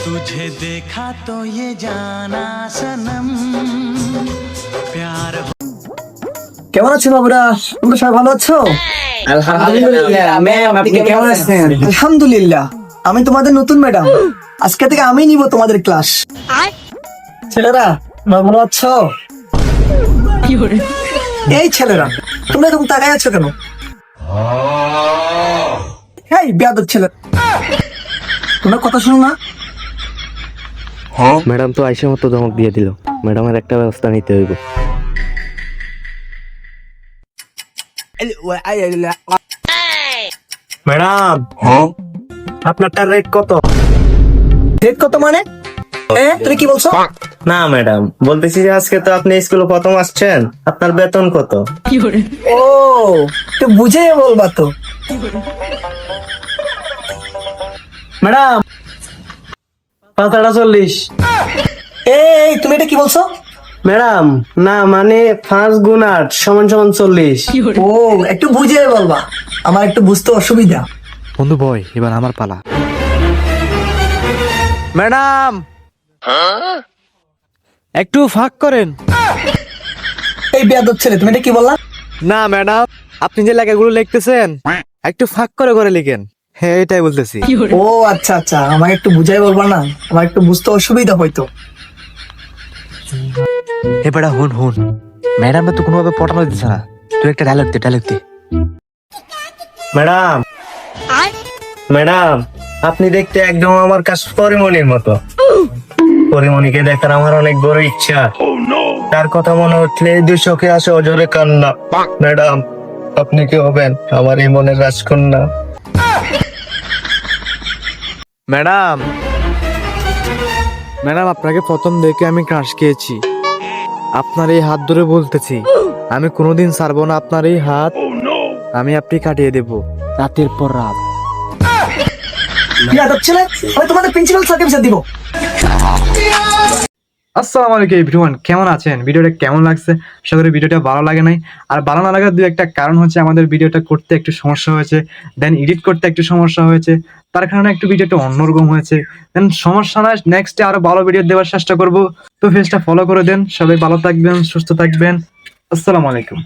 तुझे देखा तो ये जाना सनम प्यार কেমন আছো বাবুরা তোমরা সবাই ভালো আছো আলহামদুলিল্লাহ ম্যাম আপনি কেমন আছেন আলহামদুলিল্লাহ আমি তোমাদের নতুন ম্যাডাম আজকে থেকে আমি নিব তোমাদের ক্লাস ছেলেরা তোমরা ভালো আছো এই ছেলেরা তোমরা এরকম তাকায় আছো কেন এই বেয়াদব ছেলে তোমরা কথা শোনো না ম্যাডাম তো আইসা মতো ধমক দিয়ে দিল। ম্যাডামের একটা ব্যবস্থা নিতে হইব। ম্যাডাম আপনারটার রেট কত? রেট কত মানে? তুমি কি বলছো? না ম্যাডাম বলতেছি যে আজকে তো আপনি স্কুলে প্রথম আসছেন। আপনার বেতন কত? ও তো বুঝে বলবা তো। ম্যাডাম পাঁচটা চল্লিশ এই তুমি এটা কি বলছো? ম্যাডাম না মানে পাঁচ গুণ আট সমান সমান চল্লিশ। ও একটু বুঝে বলবা। আমার একটু বুঝতে অসুবিধা। বন্ধু বয় এবার আমার পালা। ম্যাডাম! একটু ফাঁক করেন। এই বেয়াদব ছেলে তুমি এটা কি বললা? না ম্যাডাম আপনি যে লেখাগুলো লিখতেছেন একটু ফাঁক করে করে লিখেন। হ্যাঁ এটাই বলতেছি। ও আচ্ছা আচ্ছা আমাকে একটু বুঝাই বলবা না? আমার একটু বুঝতে অসুবিধা হয়তো। এবারে হুন হুন। ম্যাডাম তো কোনোভাবে পটানো দিচ্ছে না। তুই একটা ডায়লগ দে ডায়লগ দে। ম্যাডাম। ম্যাডাম আপনি দেখতে একদম আমার কাছে পরিমণির মতো। পরিমণিকে দেখার আমার অনেক বড় ইচ্ছা। তার কথা মনে হচ্ছে দুই চোখে আসে অজরে কান্না। ম্যাডাম আপনি কি হবেন? আমার এই মনের রাজকন্যা। ম্যাডাম। ম্যাডাম আপনাকে প্রথম দেখে আমি ক্রাশ খেয়েছি। আপনার এই হাত ধরে বলতেছি আমি কোনোদিন ছাড়বো না আপনার এই হাত। আমি আপনি কাটিয়ে দেব রাতের পর রাত। ছেলে? আমি তোমাদের প্রিন্সিপাল স্যারকে বিচার দিব। আসসালামু আলাইকুম এভরিওয়ান কেমন আছেন? ভিডিওটা কেমন লাগছে? আশা করি ভিডিওটা ভালো লাগে নাই। আর ভালো না লাগার দু একটা কারণ হচ্ছে আমাদের ভিডিওটা করতে একটু সমস্যা হয়েছে দেন এডিট করতে একটু সমস্যা হয়েছে, তার কারণে একটু ভিডিওটা অন্যরকম হয়েছে। দেন সমস্যা না নেক্সটে আরও ভালো ভিডিও দেওয়ার চেষ্টা করব। তো ফেসটা ফলো করে দেন, সবাই ভালো থাকবেন, সুস্থ থাকবেন। আসসালামু আলাইকুম।